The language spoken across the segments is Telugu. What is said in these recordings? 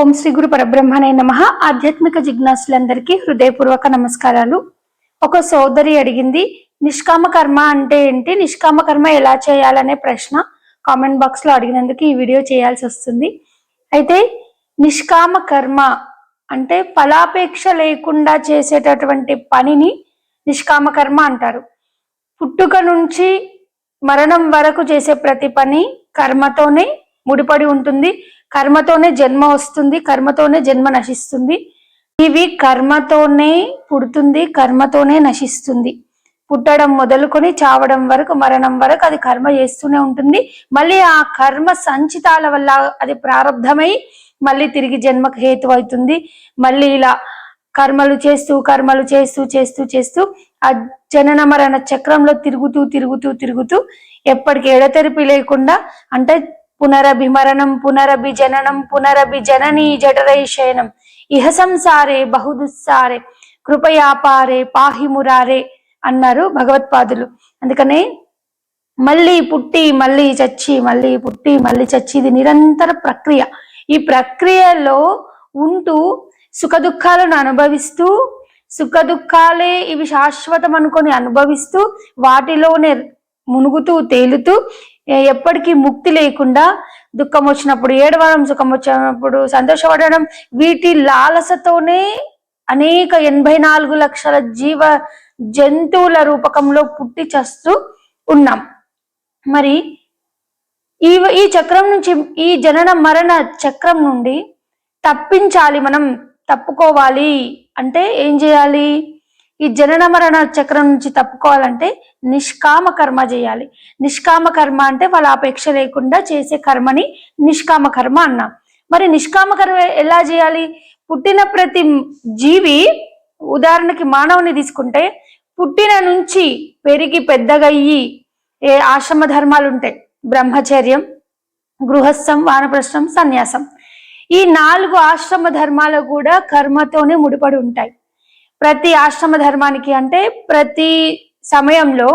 ఓం శ్రీ గురు పరబ్రహ్మనే నమ. ఆధ్యాత్మిక జిజ్ఞాసులందరికీ హృదయపూర్వక నమస్కారాలు. ఒక సోదరి అడిగింది నిష్కామ కర్మ అంటే ఏంటి? నిష్కామ కర్మ ఎలా చేయాలనే ప్రశ్న కామెంట్ బాక్స్లో అడిగినందుకు ఈ వీడియో చేయాల్సి వస్తుంది. అయితే నిష్కామ కర్మ అంటే ఫలాపేక్ష లేకుండా చేసేటటువంటి పనిని నిష్కామ కర్మ అంటారు. పుట్టుక నుంచి మరణం వరకు చేసే ప్రతి పని కర్మతోనే ముడిపడి ఉంటుంది. కర్మతోనే జన్మ వస్తుంది కర్మతోనే జన్మ నశిస్తుంది. ఇవి కర్మతోనే పుడుతుంది కర్మతోనే నశిస్తుంది. పుట్టడం మొదలుకొని చావడం వరకు మరణం వరకు అది కర్మ చేస్తూనే ఉంటుంది. మళ్ళీ ఆ కర్మ సంచితాల వల్ల అది ప్రారంధమై మళ్ళీ తిరిగి జన్మకు హేతు అవుతుంది. మళ్ళీ ఇలా కర్మలు చేస్తూ కర్మలు చేస్తూ చేస్తూ చేస్తూ ఆ జనన మరణ చక్రంలో తిరుగుతూ తిరుగుతూ తిరుగుతూ ఎప్పటికీ ఎడతెరిపి లేకుండా అంటే పునరభిమరణం పునరభిజననం పునరభిజననీ పునరభి జఠరై శయనం. ఇహ సంసారే బహుదుస్సారే కృపయాపారే పాహి మురారే అన్నారు భగవత్పాదులు. అందుకనే మళ్ళీ పుట్టి మళ్ళీ చచ్చి మళ్ళీ పుట్టి మళ్ళీ చచ్చి ఇది నిరంతర ప్రక్రియ. ఈ ప్రక్రియలో ఉంటూ సుఖ దుఃఖాలను అనుభవిస్తూ సుఖ దుఃఖాలే ఇవి శాశ్వతం అనుకొని అనుభవిస్తూ వాటిలోనే మునుగుతూ తేలుతూ ఎప్పటికీ ముక్తి లేకుండా దుఃఖం వచ్చినప్పుడు ఏడవడం సుఖం వచ్చినప్పుడు సంతోషపడడం వీటి లాలసతోనే అనేక ఎనభై నాలుగు లక్షల జీవ జంతువుల రూపకంలో పుట్టి చస్తూ ఉన్నాం. మరి ఈ ఈ చక్రం నుంచి ఈ జనన మరణ చక్రం నుండి తప్పించాలి మనం తప్పుకోవాలి అంటే ఏం చేయాలి? ఈ జనన మరణ చక్రం నుంచి తప్పుకోవాలంటే నిష్కామ కర్మ చేయాలి. నిష్కామ కర్మ అంటే వాళ్ళ అపేక్ష లేకుండా చేసే కర్మని నిష్కామ కర్మ అన్నాం. మరి నిష్కామ కర్మ ఎలా చేయాలి? పుట్టిన ప్రతి జీవి ఉదాహరణకి మానవుని తీసుకుంటే పుట్టిన నుంచి పెరిగి పెద్దగయ్యి ఏ ఆశ్రమ ధర్మాలు ఉంటాయి. బ్రహ్మచర్యం గృహస్థం వానప్రస్థం సన్యాసం. ఈ నాలుగు ఆశ్రమ ధర్మాలు కూడా కర్మతోనే ముడిపడి ఉంటాయి. ప్రతి ఆశ్రమ ధర్మానికి అంటే ప్రతి సమయంలో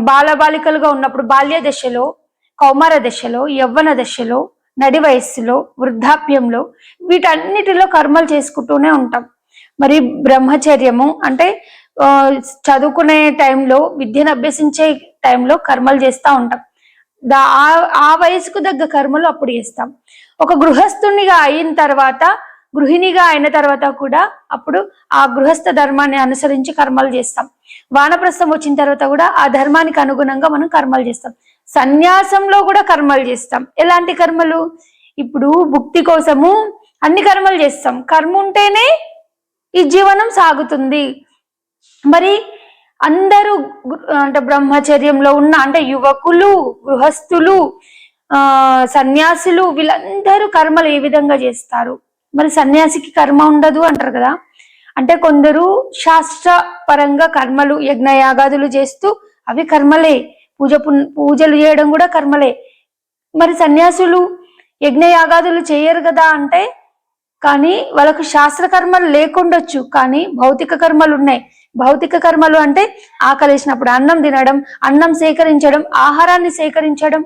బాలబాలికలుగా ఉన్నప్పుడు బాల్య దశలో కౌమార దశలో యవ్వన దశలో నడి వయస్సులో వృద్ధాప్యంలో వీటన్నిటిలో కర్మలు చేసుకుంటూనే ఉంటాం. మరి బ్రహ్మచర్యము అంటే చదువుకునే టైంలో విద్యను అభ్యసించే టైంలో కర్మలు చేస్తూ ఉంటాం. దా ఆ- ఆ వయసుకు తగ్గ కర్మలు అప్పుడు చేస్తాం. ఒక గృహస్థునిగా అయిన తర్వాత గృహిణిగా అయిన తర్వాత కూడా అప్పుడు ఆ గృహస్థ ధర్మాన్ని అనుసరించి కర్మలు చేస్తాం. వానప్రస్థం వచ్చిన తర్వాత కూడా ఆ ధర్మానికి అనుగుణంగా మనం కర్మలు చేస్తాం. సన్యాసంలో కూడా కర్మలు చేస్తాం. ఎలాంటి కర్మలు? ఇప్పుడు భుక్తి కోసము అన్ని కర్మలు చేస్తాం. కర్మ ఉంటేనే ఈ జీవనం సాగుతుంది. మరి అందరూ అంటే బ్రహ్మచర్యంలో ఉన్న అంటే యువకులు గృహస్థులు ఆ సన్యాసులు వీళ్ళందరూ కర్మలు ఏ విధంగా చేస్తారు? మరి సన్యాసికి కర్మ ఉండదు అంటారు కదా. అంటే కొందరు శాస్త్ర పరంగా కర్మలు యజ్ఞయాగాదులు చేస్తూ అవి కర్మలే. పూజ పూజలు చేయడం కూడా కర్మలే. మరి సన్యాసులు యజ్ఞయాగాదులు చేయరు కదా అంటే కానీ వాళ్ళకు శాస్త్ర కర్మలు లేకుండొచ్చు. కానీ భౌతిక కర్మలు ఉన్నాయి. భౌతిక కర్మలు అంటే ఆకలేసినప్పుడు అన్నం తినడం అన్నం సేకరించడం ఆహారాన్ని సేకరించడం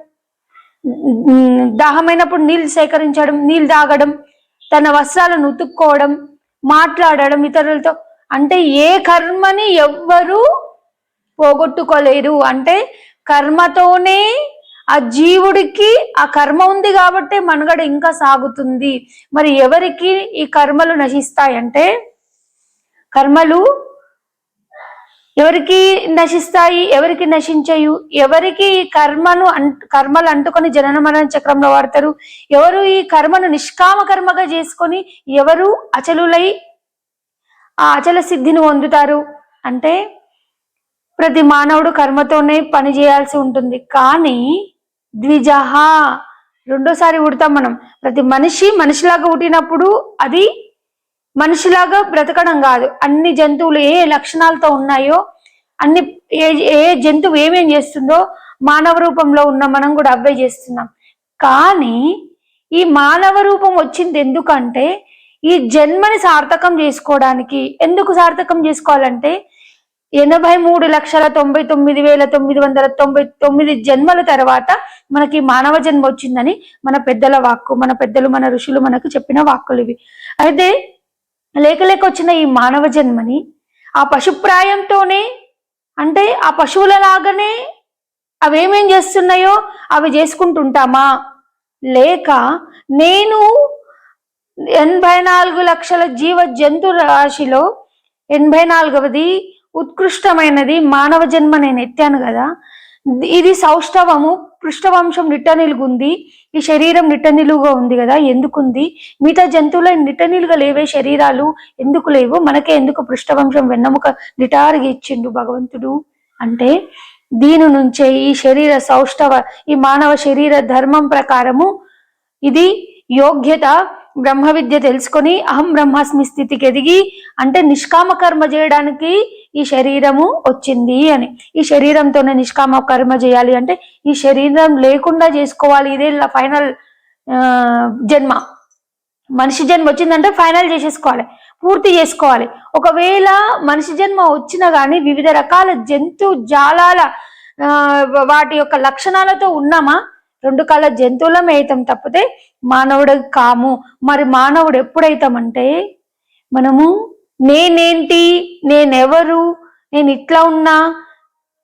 దాహమైనప్పుడు నీళ్ళు సేకరించడం నీళ్ళు తాగడం తన వస్త్రాలను ఉతుక్కోవడం మాట్లాడడం ఇతరులతో. అంటే ఏ కర్మని ఎవ్వరూ పోగొట్టుకోలేరు. అంటే కర్మతోనే ఆ జీవుడికి ఆ కర్మ ఉంది కాబట్టి మనుగడ ఇంకా సాగుతుంది. మరి ఎవరికి ఈ కర్మలు నశిస్తాయంటే కర్మలు ఎవరికి నశిస్తాయి ఎవరికి నశించవు ఎవరికి ఈ కర్మను కర్మలు అంటుకొని జనన మరణ చక్రంలో వాడతారు ఎవరు ఈ కర్మను నిష్కామ కర్మగా చేసుకొని ఎవరు అచలులై ఆ అచల సిద్ధిని పొందుతారు? అంటే ప్రతి మానవుడు కర్మతోనే పని చేయాల్సి ఉంటుంది. కానీ ద్విజహ రెండోసారి పుడతాం మనం. ప్రతి మనిషి మనిషిలాగా పుట్టినప్పుడు అది మనిషిలాగా బ్రతకడం కాదు. అన్ని జంతువులు ఏ లక్షణాలతో ఉన్నాయో అన్ని ఏ ఏ జంతువు ఏమేం చేస్తుందో మానవ రూపంలో ఉన్న మనం కూడా అవే చేస్తున్నాం. కానీ ఈ మానవ రూపం వచ్చింది ఎందుకంటే ఈ జన్మని సార్థకం చేసుకోవడానికి. ఎందుకు సార్థకం చేసుకోవాలంటే ఎనభై మూడు లక్షల తొంభై తొమ్మిది వేల తొమ్మిది వందల తొంభై తొమ్మిది జన్మల తర్వాత మనకి మానవ జన్మ వచ్చిందని మన పెద్దల వాక్కు మన పెద్దలు మన ఋషులు మనకు చెప్పిన వాక్కులు ఇవి. అయితే లేక లేక వచ్చిన ఈ మానవ జన్మని ఆ పశుప్రాయంతోనే అంటే ఆ పశువుల లాగానే అవేమేం చేస్తున్నాయో అవి చేసుకుంటుంటామా? లేక నేను ఎనభై నాలుగు లక్షల జీవ జంతు రాశిలో ఎనభై నాలుగవది ఉత్కృష్టమైనది మానవ జన్మ నేను ఎత్తాను కదా ఇది సౌష్ఠవము పృష్ఠవంశం నిట్టనిలుగుంది ఈ శరీరం నిట్టనిలుగా ఉంది కదా ఎందుకుంది? మిగతా జంతువుల నిట్టనిలుగా లేవే శరీరాలు ఎందుకు లేవు? మనకే ఎందుకు పృష్ఠవంశం వెన్నముక నిటారుగా ఇచ్చిండు భగవంతుడు? అంటే దీని నుంచే ఈ శరీర సౌష్ఠవ ఈ మానవ శరీర ధర్మం ప్రకారము ఇది యోగ్యత బ్రహ్మ విద్య తెలుసుకొని అహం బ్రహ్మాస్మి స్థితికి ఎదిగి అంటే నిష్కామ కర్మ చేయడానికి ఈ శరీరము వచ్చింది అని. ఈ శరీరంతోనే నిష్కామ కర్మ చేయాలి అంటే ఈ శరీరం లేకుండా చేసుకోవాలి. ఇదే ఫైనల్ జన్మ. మనిషి జన్మ వచ్చిందంటే ఫైనల్ చేసేసుకోవాలి పూర్తి చేసుకోవాలి. ఒకవేళ మనిషి జన్మ వచ్చినా కానీ వివిధ రకాల జంతు జాలాల వాటి యొక్క లక్షణాలతో ఉన్నామా? రెండు కాల జంతువులం అవుతాం తప్పితే మానవుడు కాము. మరి మానవుడు ఎప్పుడైతామంటే మనము నేనేంటి? నేనెవరు? నేను ఇట్లా ఉన్నా?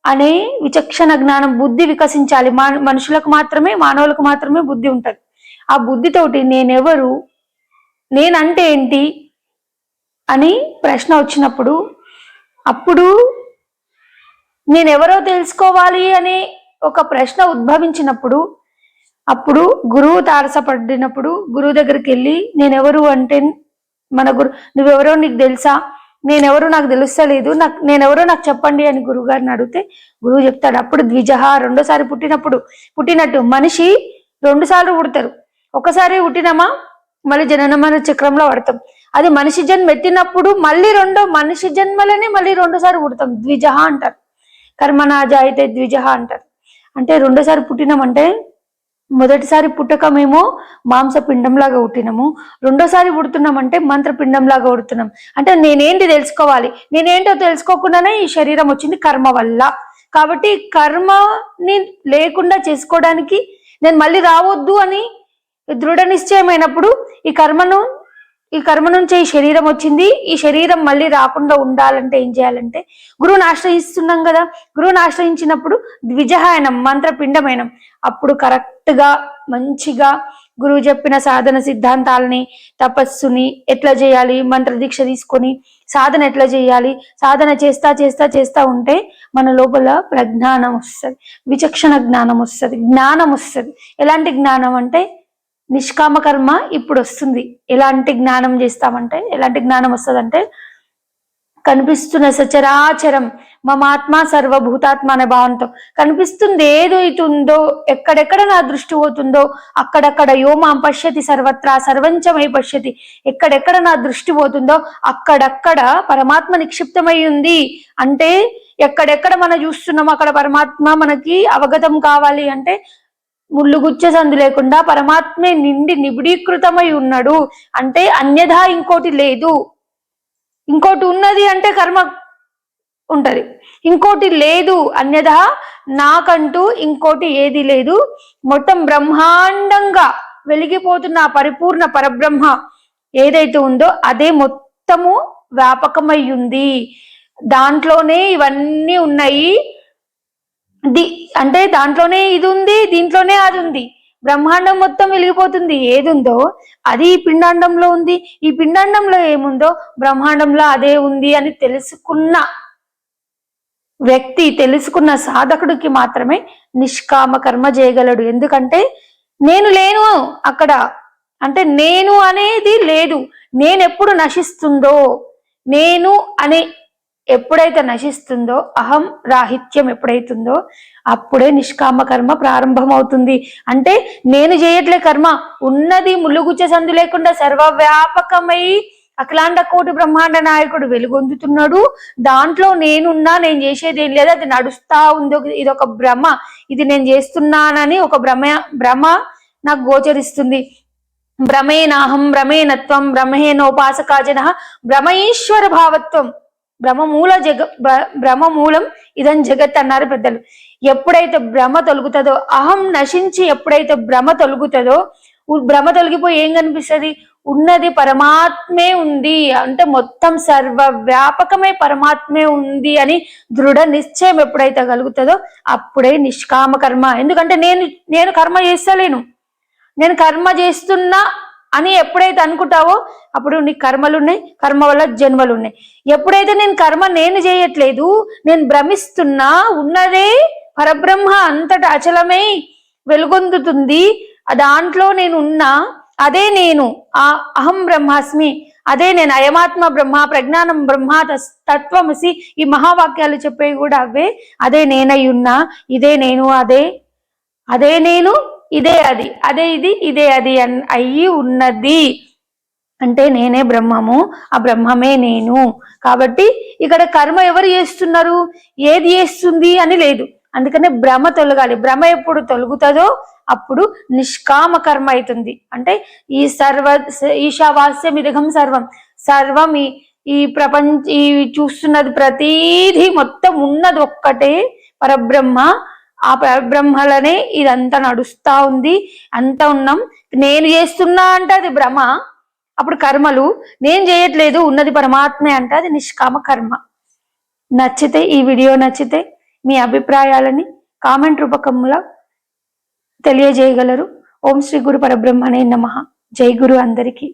అనే విచక్షణ జ్ఞానం బుద్ధి వికసించాలి. మా మనుషులకు మాత్రమే మానవులకు మాత్రమే బుద్ధి ఉంటుంది. ఆ బుద్ధితోటి నేనెవరు? నేనంటే ఏంటి? అని ప్రశ్న వచ్చినప్పుడు అప్పుడు నేనెవరో తెలుసుకోవాలి అనే ఒక ప్రశ్న ఉద్భవించినప్పుడు అప్పుడు గురువు తారసపడినప్పుడు గురువు దగ్గరికి వెళ్ళి నేనెవరు అంటే మన గురు నువ్వెవరో నీకు తెలుసా? నేనెవరో నాకు తెలుస్తలేదు. నాకు నేనెవరో నాకు చెప్పండి అని గురువుగారిని అడిగితే గురువు చెప్తాడు అప్పుడు ద్విజహ రెండోసారి పుట్టినప్పుడు పుట్టినట్టు మనిషి రెండు సార్లు పుడతారు. ఒకసారి పుట్టినామా? మళ్ళీ జనన మన చక్రంలో పడతాం. అది మనిషి జన్మ ఎత్తినప్పుడు మళ్ళీ రెండో మనిషి జన్మలనే మళ్ళీ రెండోసారి పుడతాం. ద్విజహ అంటారు. కర్మనాజ అయితే ద్విజహ అంటారు. అంటే రెండోసారి పుట్టినామంటే మొదటిసారి పుట్టక మేము మాంసపిండంలాగా పుట్టినాము రెండోసారి పుడుతున్నామంటే మంత్రపిండంలాగా పుడుతున్నాం అంటే నేనేంటి తెలుసుకోవాలి? నేనేంటో తెలుసుకోకుండానే ఈ శరీరం వచ్చింది కర్మ వల్ల. కాబట్టి కర్మని లేకుండా చేసుకోవడానికి నేను మళ్ళీ రావద్దు అని దృఢ నిశ్చయమైనప్పుడు ఈ కర్మను ఈ కర్మ నుంచే ఈ శరీరం వచ్చింది. ఈ శరీరం మళ్ళీ రాకుండా ఉండాలంటే ఏం చేయాలంటే గురువుని ఆశ్రయిస్తున్నాం కదా. గురువుని ఆశ్రయించినప్పుడు ద్విజహాయనం మంత్రపిండమైనం. అప్పుడు కరెక్ట్గా మంచిగా గురువు చెప్పిన సాధన సిద్ధాంతాలని తపస్సుని ఎట్లా చేయాలి మంత్ర దీక్ష తీసుకొని సాధన ఎట్లా చేయాలి సాధన చేస్తా చేస్తా చేస్తా ఉంటే మన లోపల ప్రజ్ఞానం వస్తుంది. విచక్షణ జ్ఞానం వస్తుంది. జ్ఞానం వస్తుంది. ఎలాంటి జ్ఞానం అంటే నిష్కామ కర్మ ఇప్పుడు వస్తుంది ఎలాంటి జ్ఞానం చేస్తామంటే ఎలాంటి జ్ఞానం వస్తుందంటే కనిపిస్తున్న సచరాచరం మమాత్మ సర్వభూతాత్మ అనే భావంతో. కనిపిస్తుంది ఏదైతుందో ఎక్కడెక్కడ నా దృష్టి పోతుందో అక్కడక్కడ యో మాం పశ్యతి సర్వత్రా సర్వంచమై పశ్యతి. ఎక్కడెక్కడ నా దృష్టి పోతుందో అక్కడక్కడ పరమాత్మ నిక్షిప్తమై ఉంది. అంటే ఎక్కడెక్కడ మనం చూస్తున్నాం అక్కడ పరమాత్మ మనకి అవగతం కావాలి అంటే ముళ్ళు గుచ్చ సందు లేకుండా పరమాత్మే నిండి నిబిడీకృతమై ఉన్నాడు. అంటే అన్యథా ఇంకోటి లేదు. ఇంకోటి ఉన్నది అంటే కర్మ ఉంటది. ఇంకోటి లేదు అన్యథా నాకంటూ ఇంకోటి ఏది లేదు. మొత్తం బ్రహ్మాండంగా వెలిగిపోతున్న పరిపూర్ణ పరబ్రహ్మ ఏదైతే ఉందో అదే మొత్తము వ్యాపకమై ఉంది. దాంట్లోనే ఇవన్నీ ఉన్నాయి. ది అంటే దాంట్లోనే ఇది ఉంది దీంట్లోనే అది ఉంది బ్రహ్మాండం మొత్తం వెలిగిపోతుంది. ఏది ఉందో అది ఈ పిండాండంలో ఉంది. ఈ పిండాండంలో ఏముందో బ్రహ్మాండంలో అదే ఉంది అని తెలుసుకున్న వ్యక్తి తెలుసుకున్న సాధకుడికి మాత్రమే నిష్కామ కర్మ చేయగలడు. ఎందుకంటే నేను లేను అక్కడ. అంటే నేను అనేది లేదు. నేను ఎప్పుడు నశిస్తుందో. నేను అనే ఎప్పుడైతే నశిస్తుందో అహం రాహిత్యం ఎప్పుడైతుందో అప్పుడే నిష్కామ కర్మ ప్రారంభమవుతుంది. అంటే నేను చేయట్లే కర్మ ఉన్నది ములుగుచ్చ సందు లేకుండా సర్వవ్యాపకమై అఖిలాండ కోటి బ్రహ్మాండ నాయకుడు వెలుగొందుతున్నాడు. దాంట్లో నేనున్నా నేను చేసేది ఏం లేదు అది నడుస్తా ఉంది. ఇది ఒక భ్రమ. ఇది నేను చేస్తున్నానని ఒక భ్రమ భ్రమ నాకు గోచరిస్తుంది. భ్రమేనాహం భ్రమేనత్వం బ్రహ్మేనోపాసకా జన భ్రమేశ్వర భావత్వం బ్రహ్మమూల జగ బ్రహ్మమూలం భ్రమమూలం ఇదని జగత్ అన్నారు పెద్దలు. ఎప్పుడైతే భ్రమ తొలుగుతుందో అహం నశించి ఎప్పుడైతే భ్రమ తొలుగుతుందో భ్రమ తొలగిపోయి ఏం కనిపిస్తుంది? ఉన్నది పరమాత్మే ఉంది. అంటే మొత్తం సర్వ వ్యాపకమే పరమాత్మే ఉంది అని దృఢ నిశ్చయం ఎప్పుడైతే కలుగుతుందో అప్పుడే నిష్కామ కర్మ. ఎందుకంటే నేను నేను కర్మ చేస్తలేను. నేను కర్మ చేస్తున్నా అని ఎప్పుడైతే అనుకుంటావో అప్పుడు నీ కర్మలు ఉన్నాయి కర్మ వల్ల జన్మలు ఉన్నాయి ఎప్పుడైతే నేను కర్మ నేను చేయట్లేదు నేను భ్రమిస్తున్నా ఉన్నదే పరబ్రహ్మ అంతటా అచలమై వెలుగొందుతుంది దాంట్లో నేను ఉన్నా అదే నేను ఆ అహం బ్రహ్మాస్మి అదే నేను అయమాత్మ బ్రహ్మ ప్రజ్ఞానం బ్రహ్మ తత్వమసి ఈ మహావాక్యాలు చెప్పేవి కూడా అవే. అదే నేనై ఉన్నా ఇదే నేను అదే అదే నేను ఇదే అది. అదే ఇది ఇదే అది అన్ అయ్యి ఉన్నది. అంటే నేనే బ్రహ్మము ఆ బ్రహ్మమే నేను. కాబట్టి ఇక్కడ కర్మ ఎవరు చేస్తున్నారు? ఏది చేస్తుంది అని లేదు. అందుకనే భ్రమ తొలగాలి. భ్రమ ఎప్పుడు తొలుగుతుందో అప్పుడు నిష్కామ కర్మ అవుతుంది. అంటే ఈ సర్వ ఈశావాస్యం ఇదగం సర్వం. సర్వం ఈ ఈ ప్రపంచ ఈ చూస్తున్నది ప్రతీది మొత్తం ఉన్నది ఒక్కటే పరబ్రహ్మ. ఆ పరబ్రహ్మలనే ఇదంతా నడుస్తా ఉంది అంతా ఉన్నాం. నేను చేస్తున్నా అంటే అది భ్రమ. అప్పుడు కర్మలు. నేను చేయట్లేదు ఉన్నది పరమాత్మే అంటే అది నిష్కామ కర్మ. నచ్చితే ఈ వీడియో నచ్చితే మీ అభిప్రాయాలని కామెంట్ రూపకంలో తెలియజేయగలరు. ఓం శ్రీ గురు పరబ్రహ్మనే నమ. జై గురు అందరికీ.